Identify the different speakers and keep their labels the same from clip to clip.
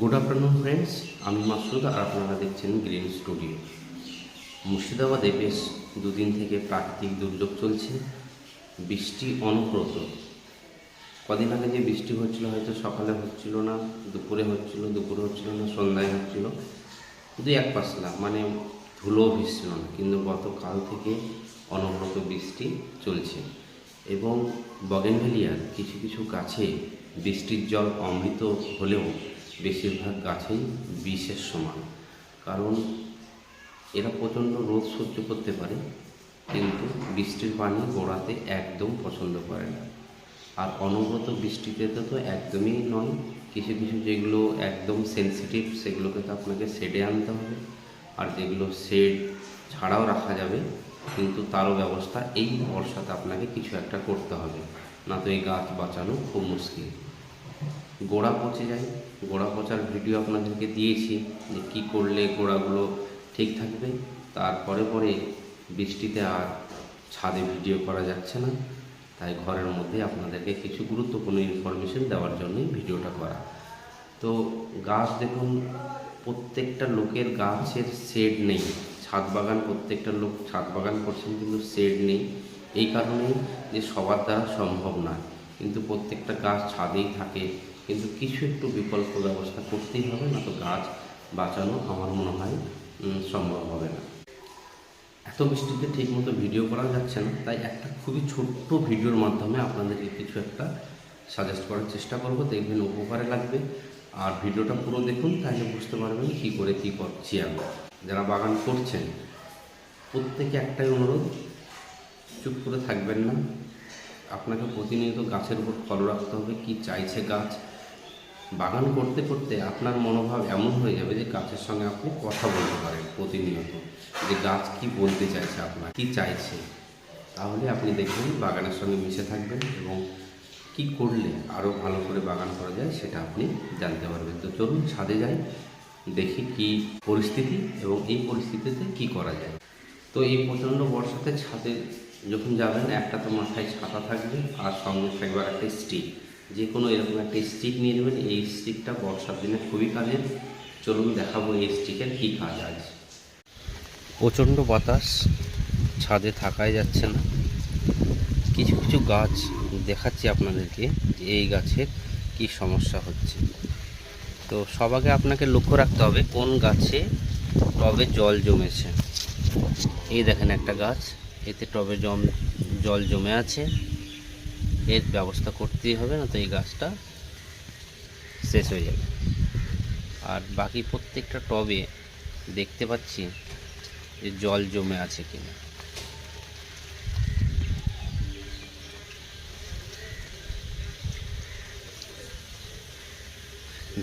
Speaker 1: Good afternoon friends, আমি মাসুদ আর আপনারা দেখছেন গ্রিন স্টুডিও। মুর্শিদাবাদে বেশ দুদিন থেকে প্রাকৃতিক দুর্যোগ চলছে, বৃষ্টি অনবরত কদিন আগে যে বৃষ্টি হচ্ছিল হয়তো সকালে হচ্ছিল না, দুপুরে হচ্ছিল দুপুরে হচ্ছিল না, সন্ধ্যায় হচ্ছিল। দুই এক পাশলা মানে ধুলো ভিজছিল না, কিন্তু গতকাল থেকে অনবরত বৃষ্টি চলছে। এবং বগেনভেলিয়ার কিছু কিছু গাছে বৃষ্টির জল অমৃত হলেও বেশিরভাগ গাছেই বিষের সমান। কারণ এরা প্রচণ্ড রোদ সহ্য করতে পারে, কিন্তু বৃষ্টির পানি গোড়াতে একদম পছন্দ করে না। আর অনবরত বৃষ্টিতে তো তো একদমই নয়। কিছু কিছু যেগুলো একদম সেনসিটিভ সেগুলোকে তো আপনাকে শেডে আনতে হবে। আর যেগুলো শেড ছাড়াও রাখা যাবে, কিন্তু তারও ব্যবস্থা এই বর্ষাতে আপনাকে কিছু একটা করতে হবে। না তো এই গাছ বাঁচানো খুব মুশকিল। গোড়া পচে যায় গোড়া পচার ভিডিও আপনাদেরকে দিয়েছি যে কী করলে গোড়াগুলো ঠিক থাকবে। তারপরে পরে বৃষ্টিতে আর ছাদে ভিডিও করা যাচ্ছে না। তাই ঘরের মধ্যে আপনাদেরকে কিছু গুরুত্বপূর্ণ ইনফরমেশন দেওয়ার জন্যই ভিডিওটা করা। তো গাছ দেখুন, প্রত্যেকটা লোকের গাছের শেড নেই। ছাদ বাগান, প্রত্যেকটা লোক ছাদ বাগান করছেন কিন্তু শেড নেই। এই কারণে যে সবার দ্বারা সম্ভব নয়। কিন্তু প্রত্যেকটা গাছ ছাদেই থাকে। কিন্তু কিছু একটু বিকল্প ব্যবস্থা করতেই হবে, না তো গাছ বাঁচানো আমার মনে হয় সম্ভব হবে না। এত বৃষ্টিতে ঠিকমতো ভিডিও করা যাচ্ছে না, তাই একটা খুবই ছোট্ট ভিডিওর মাধ্যমে আপনাদেরকে কিছু একটা সাজেস্ট করার চেষ্টা করব। দেখবেন উপকারে লাগবে। আর ভিডিওটা পুরো দেখুন, তাহলে বুঝতে পারবেন কী করে কী করছি আমি যারা বাগান করছেন, প্রত্যেকে একটাই অনুরোধ, চুপ করে থাকবেন না। আপনাকে প্রতিনিয়ত গাছের উপর ফলো রাখতে হবে, কি চাইছে গাছ বাগান করতে করতে আপনার মনোভাব এমন হয়ে যাবে যে গাছের সঙ্গে আপনি কথা বলতে পারেন প্রতিনিয়ত যে গাছ কি বলতে চাইছে আপনার, কি চাইছে। তাহলে আপনি দেখবেন বাগানের সঙ্গে মিশে থাকবেন এবং কি করলে আরও ভালো করে বাগান করা যায় সেটা আপনি জানতে পারবেন। তো চলুন ছাদে যাই, দেখি কি পরিস্থিতি এবং এই পরিস্থিতিতে কি করা যায়। তো এই প্রচণ্ড বর্ষাতে ছাদে যখন যাবেন, একটা তো মাথায় ছাতা থাকবে আর সঙ্গে থাকবে আর একটা স্টিক। যে কোনো এরকম একটা স্টিক নিয়ে নেবেন। এই স্টিকটা বর্ষার দিনে খুবই কাজের চলুন দেখাবো এই স্টিকের কী কাজ আছে। প্রচণ্ড বাতাস, ছাদে থাকাই যাচ্ছে না। কিছু কিছু গাছ দেখাচ্ছি আপনাদেরকে যে এই গাছের কি সমস্যা হচ্ছে। তো সব আগে আপনাকে লক্ষ্য রাখতে হবে কোন গাছে টবে জল জমেছে। এই দেখেন একটা গাছ, এতে টবে জম, জল জমে আছে। এর ব্যবস্থা করতেই হবে, না তো এই গাছটা শেষ হয়ে যাবে। আর বাকি প্রত্যেকটা টবে দেখতে পাচ্ছি যে জল জমে আছে কিনা।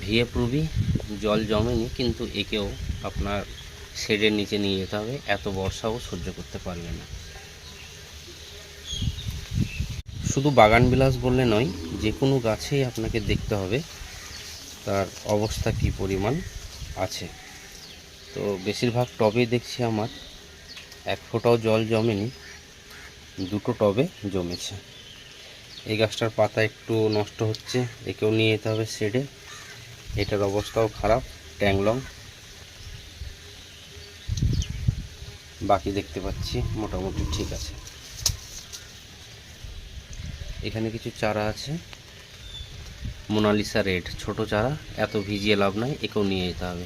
Speaker 1: ভিএ প্রবি জল জমেনি, কিন্তু একেও আপনার শেডের নিচে নিয়ে যেতে হবে। এত বর্ষাও সহ্য করতে পারবে না। শুধু বাগান বিলাস বললে নয়, যে কোনো গাছেই আপনাকে দেখতে হবে, তার অবস্থা কি পরিমাণ আছে। তো বেশিরভাগ টবে দেখছি আমার, এক ফোঁটাও জল জমেনি, দুটো টবে জমেছে। এই গাছটার পাতা একটু নষ্ট হচ্ছে, একেও নিয়ে যেতে হবে শেডে। এটার অবস্থাও খারাপ, ট্যাংলং। বাকি দেখতে পাচ্ছি, মোটামুটি ঠিক আছে। এখানে কিছু চারা আছে। মোনালিসা রেড, ছোট চারা, এত ভিজিয়ে লাভ নাই, একেও নিয়ে যেতে হবে।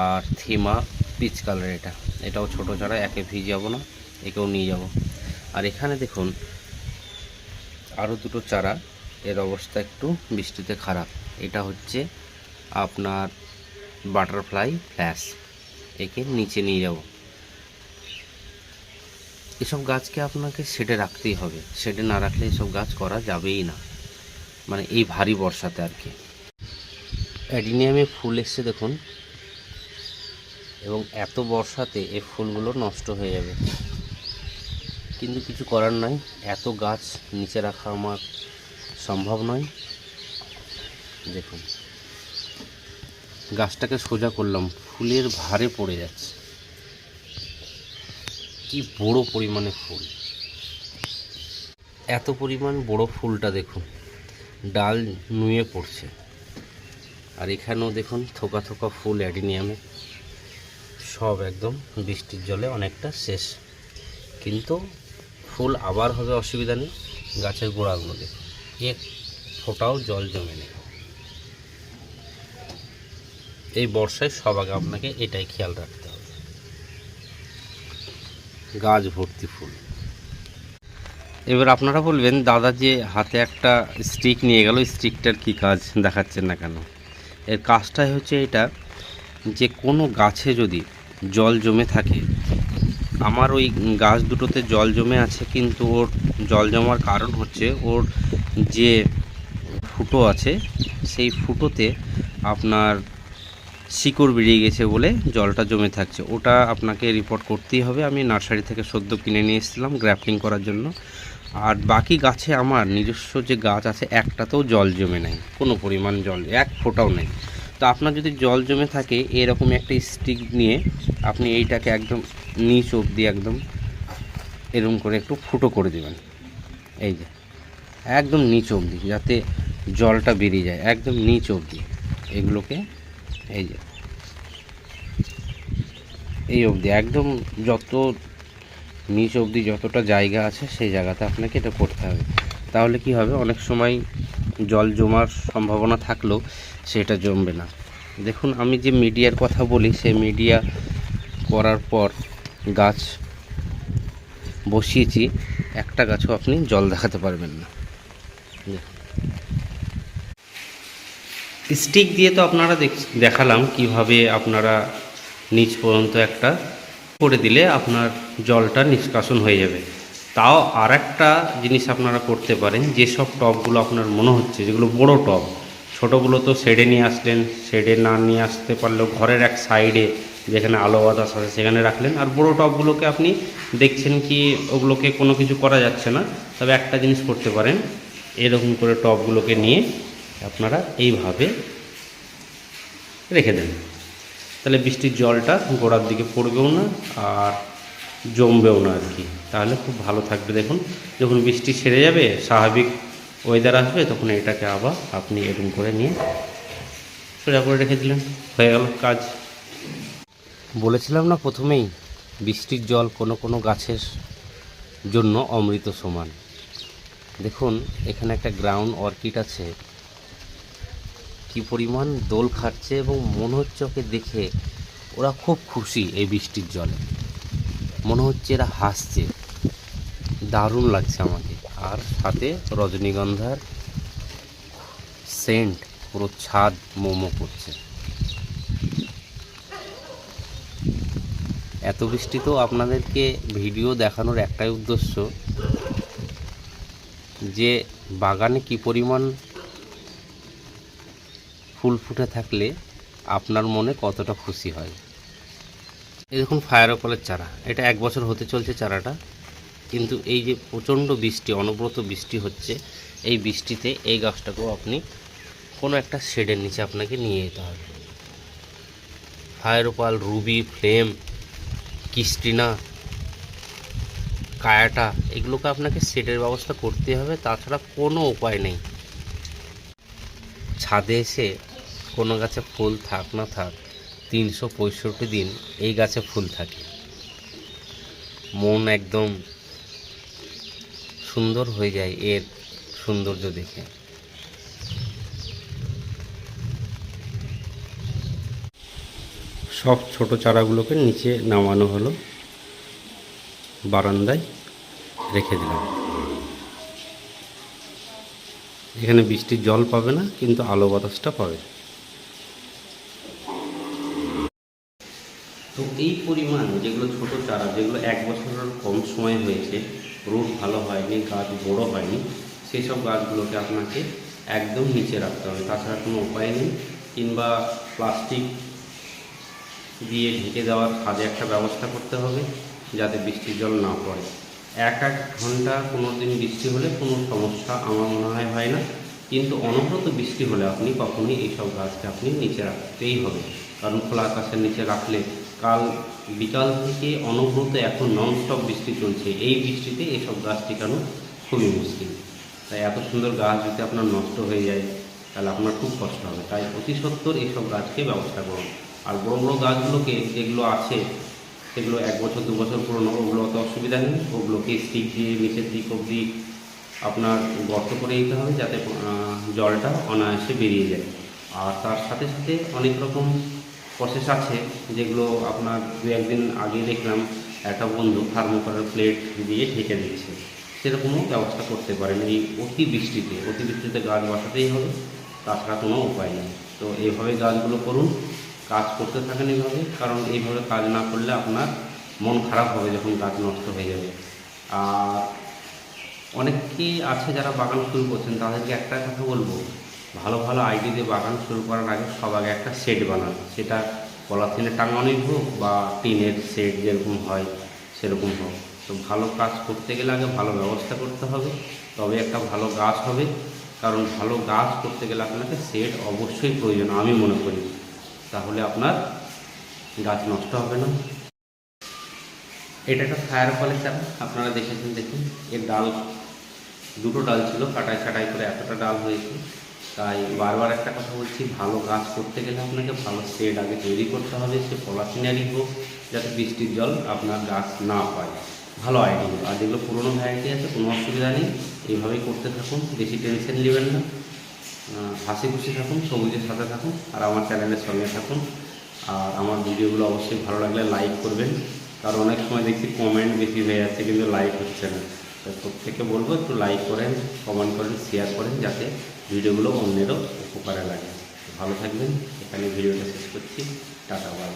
Speaker 1: আর থিমা, পিচ কালার এটা, এটাও ছোট চারা, একে ভিজাবো না, একেও নিয়ে যাব। আর এখানে দেখুন আরও দুটো চারা, এর অবস্থা একটু বৃষ্টিতে খারাপ। এটা হচ্ছে আপনার বাটারফ্লাই ফ্ল্যাশ, একে নিচে নিয়ে যাব। এসব গাছকে আপনাকে শেডে রাখতেই হবে। শেডে না রাখলে এসব গাছ করা যাবেই না। মানে এই ভারী বর্ষাতে আর কি। অ্যাডিনিয়ামে ফুল এসছে দেখুন। এবং এত বর্ষাতে এই ফুলগুলো নষ্ট হয়ে যাবে। কিন্তু কিছু করার নাই। এত গাছ নিচে রাখা আমার সম্ভব নয়। দেখুন। গাছটাকে সোজা করলাম। ফুলের ভারে পড়ে যাচ্ছে। কি বড় পরিমাণে ফুল? এত পরিমাণ বড় ফুলটা দেখুন, ডাল নুয়ে পড়ছে। আর এখানেও দেখুন থোকা থোকা ফুল অ্যাডিনিয়ামে। সব একদম বৃষ্টির জলে অনেকটা শেষ। কিন্তু ফুল আবার হবে অসুবিধা নেই, গাছের গোড়াগুলো দেখুন। এক ফোঁটাও জল জমে নেই। এই বর্ষায় সব আগে আপনাকে এটাই খেয়াল রাখতে গাছ ভর্তি ফুল। এবার আপনারা বলবেন, দাদা যে হাতে একটা স্টিক নিয়ে গেল, স্টিকটার কি কাজ দেখাচ্ছেন না কেন? এর কাজটাই হচ্ছে এটা যে কোনো গাছে যদি জল জমে থাকে, আমার ওই গাছ দুটোতে জল জমে আছে, কিন্তু ওর জল জমার কারণ হচ্ছে ওর যে ফুটো আছে, সেই ফুটোতে আপনার শিকড় বেরিয়ে গেছে বলে জলটা জমে থাকছে। ওটা আপনাকে রিপোর্ট করতেই হবে। আমি নার্সারি থেকে সদ্য কিনে নিয়ে এসেছিলাম গ্রাফটিং করার জন্য। আর বাকি গাছে আমার নিজস্ব যে গাছ আছে, একটাতেও জল জমে নাই। কোনো পরিমাণ জল, এক ফোঁটাও নেই। তো আপনার যদি জল জমে থাকে, এরকম একটা স্টিক নিয়ে আপনি এইটাকে একদম নিচ অবধি একদম এরকম করে একটু ফুটো করে দেবেন। এই যে, একদম নিচ অবধি, যাতে জলটা বেরিয়ে যায়, একদম নিচ অবধি। এগুলোকে এই যে। এই অবধি, একদম যত নিচ অবধি যতটা জায়গা আছে, সেই জায়গাতে আপনাকে এটা করতে হবে। তাহলে কি হবে? অনেক সময় জল জমার সম্ভাবনা থাকলেও সেটা জমবে না। দেখুন, আমি যে মিডিয়ার কথা বলি, সেই মিডিয়া করার পর গাছ বসিয়েছি, একটা গাছও আপনি জল দেখাতে পারবেন না। স্টিক দিয়ে তো আপনারা দেখ- দেখালাম কীভাবে আপনারা নিচ পর্যন্ত একটা করে দিলে আপনার জলটা নিষ্কাশন হয়ে যাবে। তাও আর একটা জিনিস আপনারা করতে পারেন, যেসব টবগুলো আপনার মনে হচ্ছে, যেগুলো বড় টব, ছোটোগুলো তো শেডে নিয়ে আসলেন, শেডে না নিয়ে আসতে পারলেও ঘরের এক সাইডে যেখানে আলো বাতাস আছে সেখানে রাখলেন, আর বড় টবগুলোকে আপনি দেখছেন কি ওগুলোকে কোনো কিছু করা যাচ্ছে না, তবে একটা জিনিস করতে পারেন, এরকম করে টবগুলোকে নিয়ে আপনারা এইভাবে রেখে দেন। তাহলে বৃষ্টির জলটা গোড়ার দিকে পড়বেও না আর জমবেও না আর কি। তাহলে খুব ভালো থাকবে দেখুন। যখন বৃষ্টি সেরে যাবে, স্বাভাবিক ওয়েদার আসবে, তখন এটাকে আবার আপনি এরকম করে নিয়ে সোজা করে রেখে দিলেন। হয়ে গেল কাজ। বলেছিলাম না প্রথমেই, বৃষ্টির জল কোনো কোনো গাছের জন্য অমৃত সমান। দেখুন, এখানে একটা গ্রাউন্ড অর্কিড আছে। কি পরিমাণ দোল খাচ্ছে এবং মনে হচ্ছে ওকে দেখে ওরা খুব খুশি এই বৃষ্টির জলে। মনে হচ্ছে এরা হাসছে। দারুণ লাগছে আমাকে। আর সাথে রজনীগন্ধার সেন্ট, পুরো ছাদ মোমো করছে। এত বৃষ্টি তো আপনাদেরকে ভিডিও দেখানোর একটাই উদ্দেশ্য যে বাগানে কি পরিমাণ ফুল ফুটে থাকলে আপনার মনে কতটা খুশি হয়? এই দেখুন ফায়ার অপলের চারা। এটা এক বছর হতে চলছে চারাটা। কিন্তু এই যে প্রচণ্ড বৃষ্টি, অনবরত বৃষ্টি হচ্ছে, এই বৃষ্টিতে এই গাছটাকেও আপনি কোনো একটা শেডের নিচে আপনাকে নিয়ে যেতে হবে। ফায়ারোপাল রুবি, ফ্লেম, কিস্টিনা, কায়াটা, এগুলোকে আপনাকে শেডের ব্যবস্থা করতে হবে। তাছাড়া কোনো উপায় নেই। ছাদে এসে কোনো গাছে ফুল থাক না থাক, তিনশো পঁয়ষট্টি দিন এই গাছে ফুল থাকে। মন একদম সুন্দর হয়ে যায় এর সৌন্দর্য দেখে। সব ছোট চারাগুলোকে নিচে নামানো হলো। বারান্দায় রেখে দিলাম। এখানে বৃষ্টির জল পাবে না, কিন্তু আলো বাতাসটা পাবে। তো এই পরিমাণ যেগুলো ছোট চারা, যেগুলো এক বছরের কম সময় হয়েছে রুট ভালো হয়নি, গাছ বড় হয়নি সেই সব গাছগুলোকে আপনাকে একদম নিচে রাখতে হবে। তাছাড়া কোনো উপায় নেই, কিংবা প্লাস্টিক দিয়ে ঢেকে দেওয়ার কাজে একটা ব্যবস্থা করতে হবে, যাতে বৃষ্টির জল না পড়ে। এক এক ঘণ্টা কোনো দিন বৃষ্টি হলে কোনো সমস্যা আমার মনে হয় হয় না, কিন্তু অনবরত বৃষ্টি হলে আপনি কখনোই এইসব গাছকে আপনি নিচে রাখতেই হবে। কারণ খোলা আকাশের নিচে রাখলে কাল বিকাল থেকে অনবরত এখন ননস্টপ বৃষ্টি চলছে। এই বৃষ্টিতে এসব গাছ টিকানো খুবই মুশকিল। তাই এত সুন্দর গাছ যদি আপনার নষ্ট হয়ে যায়, তাহলে আপনার খুব কষ্ট হবে। তাই অতি সত্বর এইসব গাছকে ব্যবস্থা করুন। আর বড় বড় গাছগুলোকে যেগুলো আছে, সেগুলো এক বছর, দু বছর পুরনো, ওগুলো অত অসুবিধা নেই। ওগুলোকে স্টিক দিয়ে নিচের দিক অবধি আপনার গর্ত করে দিতে হবে যাতে জলটা অনায়াসে বেরিয়ে যায়। আর তার সাথে সাথে অনেক রকম প্রসেস আছে, যেগুলো আপনার দু একদিন আগে দেখলাম, একটা বন্ধু থার্মোকলের প্লেট দিয়ে ঢেকে দিয়েছে। সেরকমও ব্যবস্থা করতে পারেন, এই অতি বৃষ্টিতে অতি বৃষ্টিতে গাছ বসাতেই হবে, তাছাড়া কোনো উপায় নেই। তো এইভাবে গাছগুলো করুন, কাজ করতে থাকেন এইভাবে, কারণ এইভাবে কাজ না করলে আপনার মন খারাপ হবে যখন গাছ নষ্ট হয়ে যাবে। আর অনেকেই আছে যারা বাগান শুরু করছেন, তাদেরকে একটা কথা বলব ভালো ভালো আইডি দিয়ে বাগান শুরু করার আগে সব আগে একটা সেট বানান। সেটা পলাথিনে টাঙানোই হোক বা টিনের সেট যেরকম হয়, সেরকম হোক। তো ভালো কাজ করতে গেলে আগে ভালো ব্যবস্থা করতে হবে, তবে একটা ভালো গাছ হবে। কারণ ভালো গাছ করতে গেলে আপনাকে সেট অবশ্যই প্রয়োজন, আমি মনে করি। তাহলে আপনার গাছ নষ্ট হবে না। এটা একটা ফায়ার ফলের চারা আপনারা দেখেছেন, দেখুন। এর ডাল, দুটো ডাল ছিল কাটাই ছাটাই করে এতটা ডাল হয়েছে। তাই বারবার একটা কথা বলছি, ভালো গাছ করতে গেলে আপনাকে ভালো শেড আগে তৈরি করতে হবে, সে পলাশিনারি হোক, যাতে বৃষ্টির জল আপনার গাছ না পায়। ভালো আইডিয়া আর যেগুলো পুরোনো ভ্যারাইটি আছে, কোনো অসুবিধা নেই। এইভাবেই করতে থাকুন, বেশি টেনশন নেবেন না। হাসি খুশি থাকুন সবুজের সাথে থাকুন, আর আমার চ্যানেলের সঙ্গে থাকুন। আর আমার ভিডিওগুলো অবশ্যই ভালো লাগলে লাইক করবেন। কারণ অনেক সময় দেখছি কমেন্ট বেশি হয়ে যাচ্ছে, কিন্তু লাইক হচ্ছে না। তো প্রত্যেকে বলব, একটু লাইক করেন কমেন্ট করেন শেয়ার করেন, যাতে ভিডিওগুলো অন্যেরও উপকারে লাগে। ভালো থাকবেন। এখানে ভিডিওটা শেষ করছি। Tata bye